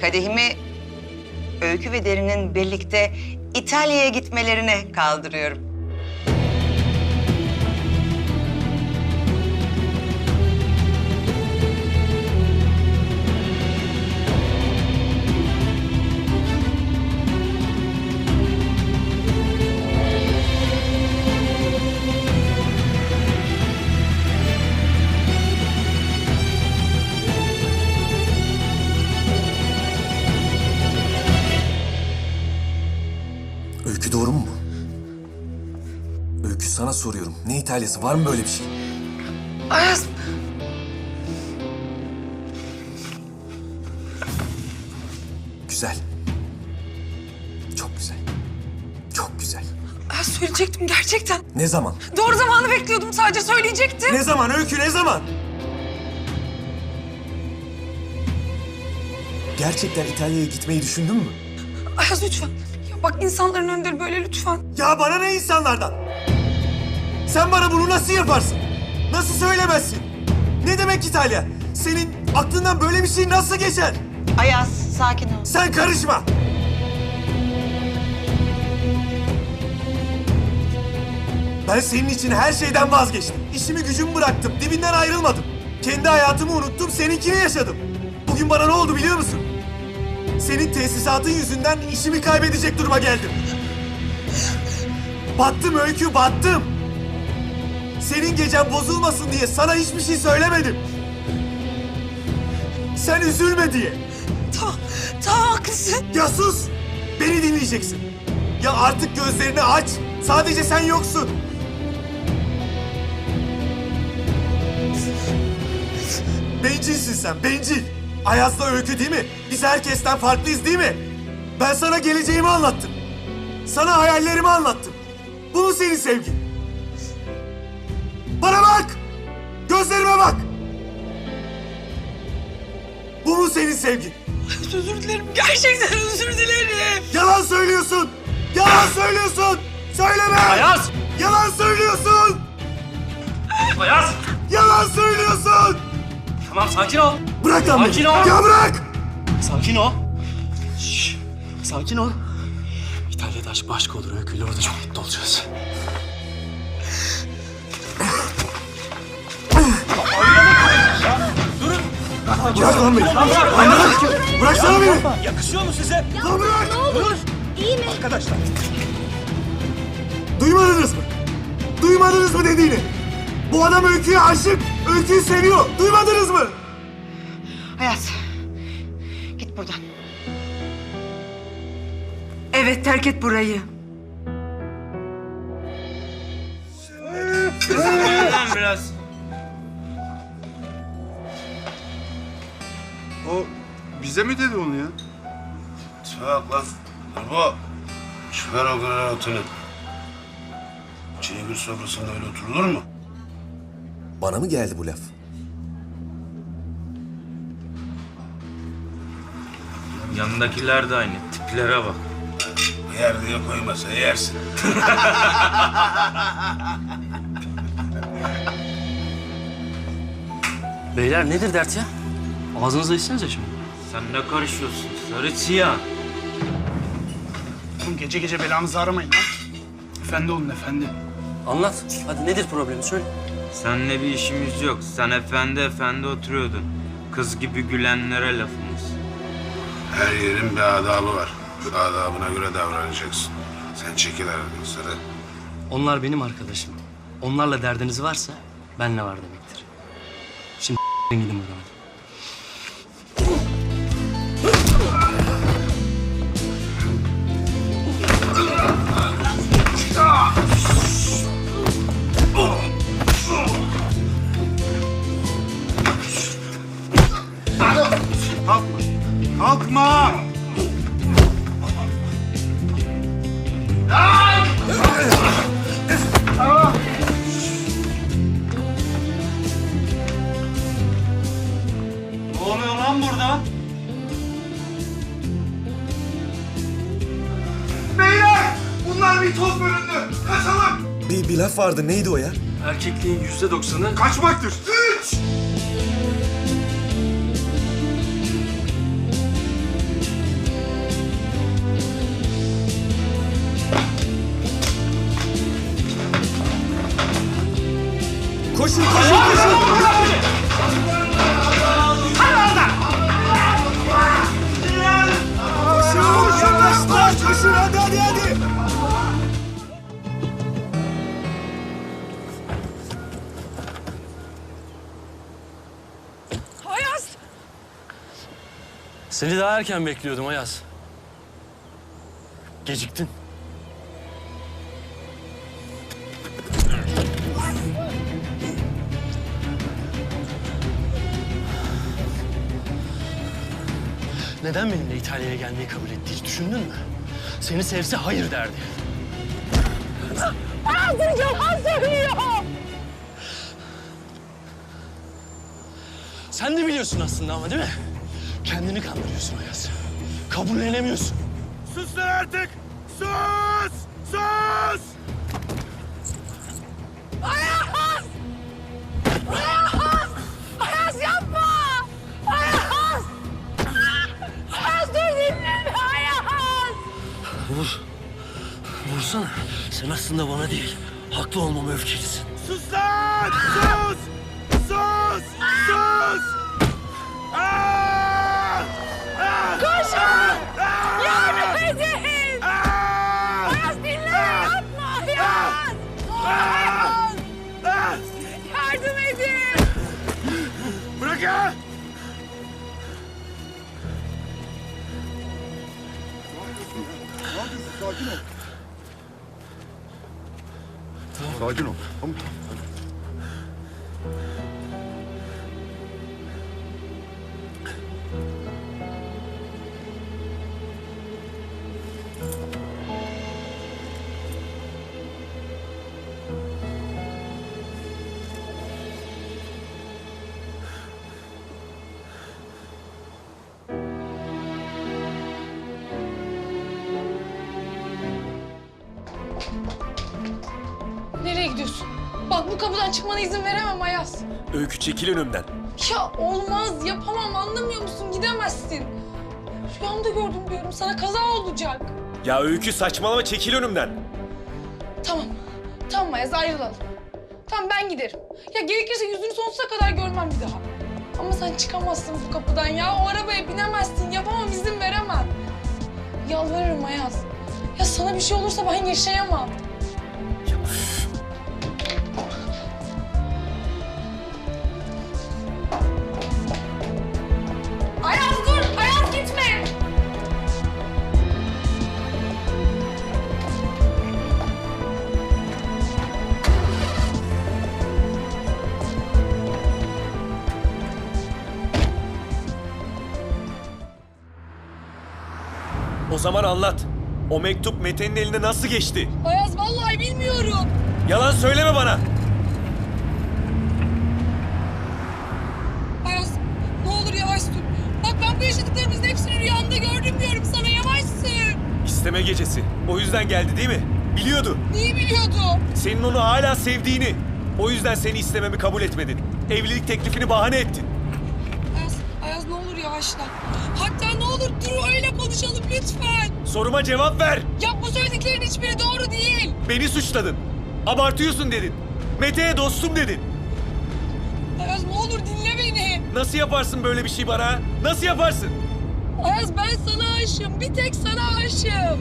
kadehimi Öykü ve Derin'in birlikte İtalya'ya gitmelerine kaldırıyorum. Öykü doğru mu bu? Öykü sana soruyorum. Ne İtalyası? Var mı böyle bir şey? Ayaz, Güzel. Çok güzel. Çok güzel. Ayaz söyleyecektim gerçekten. Ne zaman? Doğru zamanı bekliyordum sadece söyleyecektim. Ne zaman Öykü ne zaman? Gerçekten İtalya'ya gitmeyi düşündün mü? Ayaz lütfen. Bak insanların önünde böyle lütfen. Ya bana ne insanlardan? Sen bana bunu nasıl yaparsın? Nasıl söylemezsin? Ne demek İtalya? Senin aklından böyle bir şey nasıl geçer? Ayaz, sakin ol. Sen karışma. Ben senin için her şeyden vazgeçtim. İşimi gücümü bıraktım. Dibinden ayrılmadım. Kendi hayatımı unuttum. Seninkini yaşadım. Bugün bana ne oldu biliyor musun? Senin tesisatın yüzünden işimi kaybedecek duruma geldim. Battım Öykü, battım. Senin gecen bozulmasın diye sana hiçbir şey söylemedim. Sen üzülme diye. Tamam, tamam haklısın. Ya sus! Beni dinleyeceksin. Ya artık gözlerini aç. Sadece sen yoksun. Bencilsin sen, bencil. Ayaz'la öykü değil mi? Biz herkesten farklıyız değil mi? Ben sana geleceğimi anlattım. Sana hayallerimi anlattım. Bu mu senin sevgin? Bana bak! Gözlerime bak! Bu mu senin sevgin? Özür dilerim. Gerçekten özür dilerim. Yalan söylüyorsun! Yalan söylüyorsun! Söyleme! Ayaz! Yalan söylüyorsun! Ayaz! Yalan söylüyorsun! Tamam sakin ol. Bırak lan beni! Sakin ol. Ya bırak! Sakin ol. Şş, sakin ol. İtalya'da aşk başka olur Öykü'yle orada çok mutlu olacağız. Bırak lan beni! Lan bırak! Bıraksana beni! Yakışıyor mu size? Lan bırak! İyi mi? Arkadaşlar. Duymadınız mı? Duymadınız mı dediğini? Bu adam Öykü'ye aşık! Öykü'yü seviyor! Duymadınız mı? Evet terk et burayı. biraz. O bize mi dedi onu ya? Bak lan. Bu. Çıkar o granatını. Çiğgir sofrasında öyle oturulur mu? Bana mı geldi bu laf? Yanındakiler de aynı. Tiplere bak. Yer diye koymasa yersin. Beyler nedir dert ya? Ağzınıza içsenize şimdi. Sen ne karışıyorsun? Sarı siyah. Oğlum gece gece belanızı aramayın lan. Efendi olun efendi. Anlat. Hadi nedir problemi söyle. Seninle bir işimiz yok. Sen efendi efendi oturuyordun. Kız gibi gülenlere lafımız. Her yerin bir adabı var. Adabına göre davranacaksın. Sen çekil aradan. Onlar benim arkadaşım. Onlarla derdiniz varsa benle var demektir. Şimdi gidin buradan. mitoz bölündü. Kaçalım. Bir, bir laf vardı. Neydi o ya? Erkekliğin yüzde doksanı... Kaçmaktır. Üç! Koşun, koşun! Seni daha erken bekliyordum Ayaz. Geciktin. Neden benimle İtalya'ya gelmeyi kabul etti hiç düşündün mü? Seni sevse hayır derdi. Sen de biliyorsun aslında ama değil mi? Kendini kandırıyorsun Ayaz. Kabullenemiyorsun. Sus lan artık! Sus! Sus! Ayaz yapma! Ayaz! Ayaz dur dinle Ayaz! Vur. Vursana. Sen aslında bana değil, haklı olmama öfkelisin. Sus lan! Sus! Sus! Sakin ol. Tamam. Bu kapıdan çıkmana izin veremem Ayaz. Öykü çekil önümden. Ya olmaz, yapamam anlamıyor musun? Gidemezsin. Rüyamda gördüm diyorum sana kaza olacak. Ya Öykü saçmalama çekil önümden. Tamam, tamam Ayaz ayrılalım. Tamam ben giderim. Ya gerekirse yüzünü sonsuza kadar görmem bir daha. Ama sen çıkamazsın bu kapıdan ya. O arabaya binemezsin. Yapamam, izin veremem. Yalvarırım Ayaz. Ya sana bir şey olursa ben yaşayamam. Zaman anlat. O mektup Mete'nin eline nasıl geçti? Ayaz vallahi bilmiyorum. Yalan söyleme bana. Ayaz ne olur yavaş dur. Bak ben bu yaşadıklarımızın hepsini rüyamda gördüm diyorum sana yavaş sür. İsteme gecesi. O yüzden geldi değil mi? Biliyordu. Neyi biliyordu? Senin onu hala sevdiğini. O yüzden seni istememi kabul etmedin. Evlilik teklifini bahane ettin. Ayaz, Ayaz ne olur yavaşla. Hatta olur dur öyle konuşalım lütfen. Soruma cevap ver. Ya bu söylediklerin hiçbiri doğru değil. Beni suçladın. Abartıyorsun dedin. Mete'ye dostum dedin. Ayaz ne olur dinle beni. Nasıl yaparsın böyle bir şey bana? Nasıl yaparsın? Ayaz ben sana aşığım. Bir tek sana aşığım.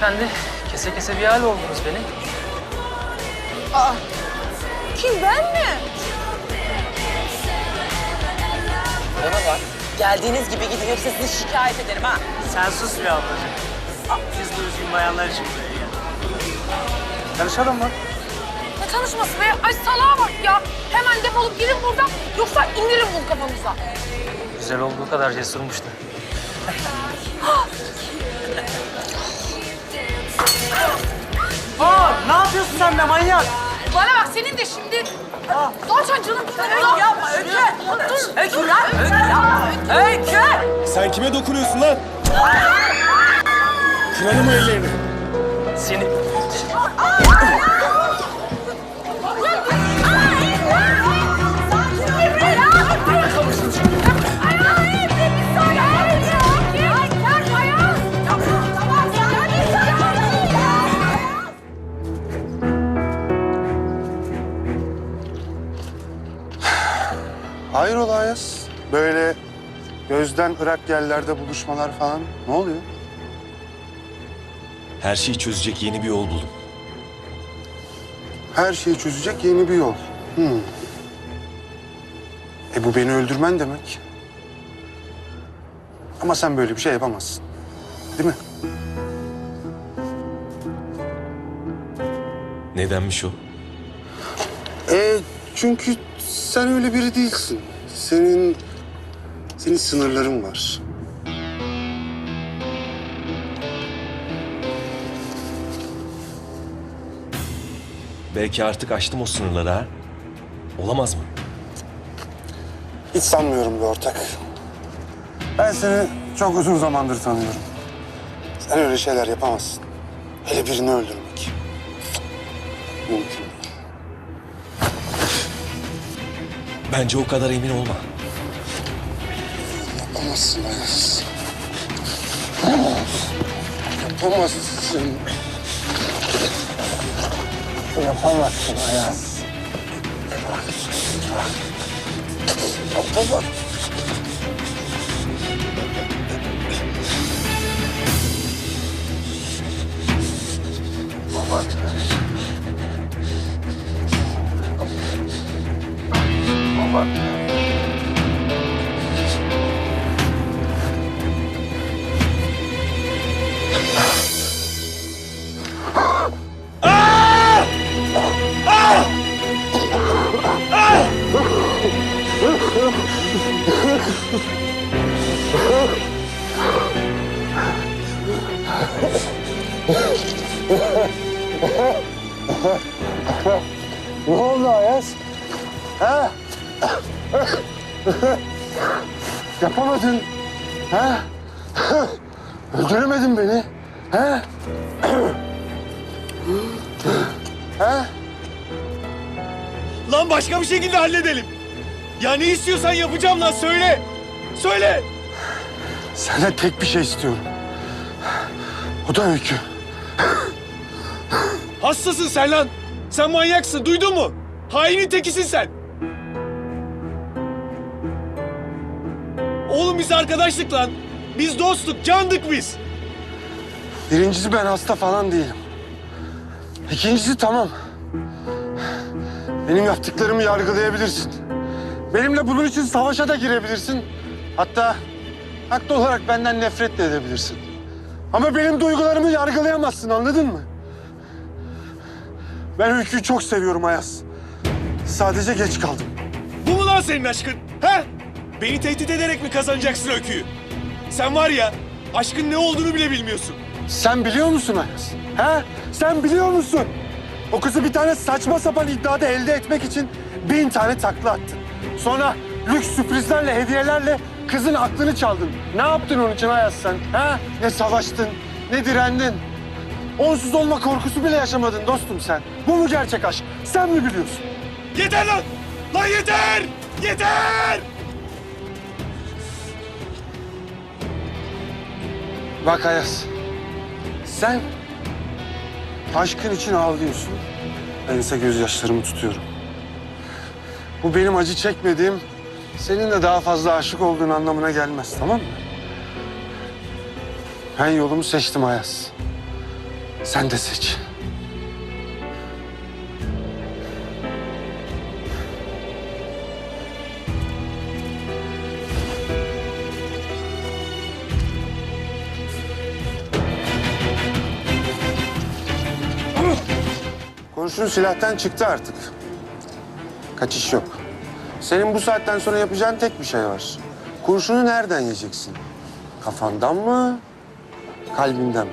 Hanımefendi, kese kese bir hal oldunuz benim. Kim ben mi? Bana bak. Geldiğiniz gibi gidin yoksa sizi şikayet ederim ha. Sen sus bir ablacığım. Biz de üzgün bayanlar için buraya geldik. Tanışalım mı? Ne tanışması be? Ay salağa bak ya. Hemen defolup gidin buradan. Yoksa indiririm bunu kafanıza. Güzel olduğu kadar cesurmuş Ne yapıyorsun sen be manyak? Bana bak senin de şimdi... Zaten canım... Öykü Yapma Öykü. Öykü lan. Öykü yapma. Öykü. Sen kime dokunuyorsun lan? Kırarım o ellerini. Seni... Böyle gözden ırak yerlerde buluşmalar falan ne oluyor? Her şeyi çözecek yeni bir yol buldum. Her şeyi çözecek yeni bir yol. Hmm. E bu beni öldürmen demek. Ama sen böyle bir şey yapamazsın. Değil mi? Nedenmiş o? E çünkü sen öyle biri değilsin. Senin senin sınırların var. Belki artık aştım o sınırları ha. Olamaz mı? Hiç sanmıyorum be ortak. Ben seni çok uzun zamandır tanıyorum. Sen öyle şeyler yapamazsın. Hele birini öldürmek. Mümkün değil. Bence o kadar emin olma. Yapamazsın Ayaz. Yapamazsın. Yapamazsın Ayaz. Yapamazsın. Ha? Yapamadın. Ha? Öldüremedin beni. Ha? ha? Lan başka bir şekilde halledelim. Ya ne istiyorsan yapacağım lan söyle. Söyle. Senden tek bir şey istiyorum. O da öykü. Hastasın sen lan. Sen manyaksın duydun mu? Hainin tekisin sen. Oğlum biz arkadaşlık lan. Biz dostluk, candık biz. Birincisi ben hasta falan değilim. İkincisi tamam. Benim yaptıklarımı yargılayabilirsin. Benimle bunun için savaşa da girebilirsin. Hatta haklı olarak benden nefret de edebilirsin. Ama benim duygularımı yargılayamazsın anladın mı? Ben Öykü'yü çok seviyorum Ayaz. Sadece geç kaldım. Bu mu lan senin aşkın? He? Beni tehdit ederek mi kazanacaksın öyküyü? Sen var ya aşkın ne olduğunu bile bilmiyorsun. Sen biliyor musun Ayaz? He? Sen biliyor musun? O kızı bir tane saçma sapan iddiada elde etmek için bin tane takla attın. Sonra lüks sürprizlerle, hediyelerle kızın aklını çaldın. Ne yaptın onun için Ayaz sen? He? Ne savaştın, ne direndin. Onsuz olma korkusu bile yaşamadın dostum sen. Bu mu gerçek aşk? Sen mi biliyorsun? Yeter lan! Lan yeter! Yeter! Bak Ayaz, sen aşkın için ağlıyorsun. Ben ise gözyaşlarımı tutuyorum. Bu benim acı çekmediğim, senin de daha fazla aşık olduğun anlamına gelmez, tamam mı? Ben yolumu seçtim Ayaz. Sen de seç. Kurşun silahtan çıktı artık. Kaçış yok. Senin bu saatten sonra yapacağın tek bir şey var. Kurşunu nereden yiyeceksin? Kafandan mı? Kalbinden mi?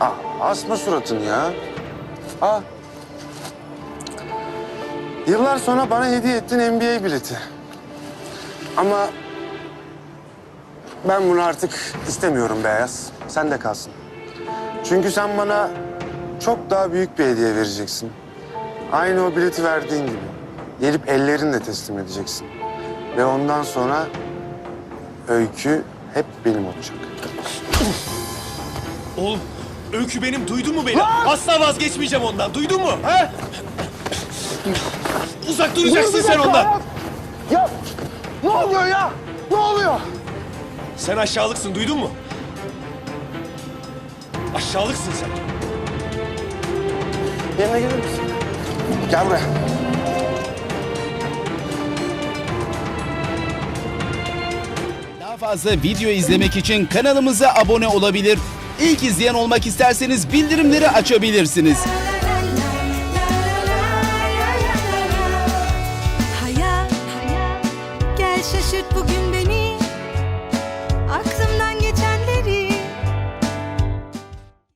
Aa, asma suratını ya. Aa. Yıllar sonra bana hediye ettin NBA bileti. Ama ben bunu artık istemiyorum Beyaz. Sen de kalsın. Çünkü sen bana çok daha büyük bir hediye vereceksin. Aynı o bileti verdiğin gibi. Gelip ellerinle teslim edeceksin. Ve ondan sonra öykü hep benim olacak. Oğlum öykü benim duydun mu beni? Asla vazgeçmeyeceğim ondan duydun mu? He? Uzak duracaksın sen ondan. Ya ne oluyor ya? Ne oluyor? Sen aşağılıksın duydun mu? Aşağılıksın sen. Yerine gelir misin? Gel buraya. Daha fazla video izlemek için kanalımıza abone olabilir. İlk izleyen olmak isterseniz bildirimleri açabilirsiniz.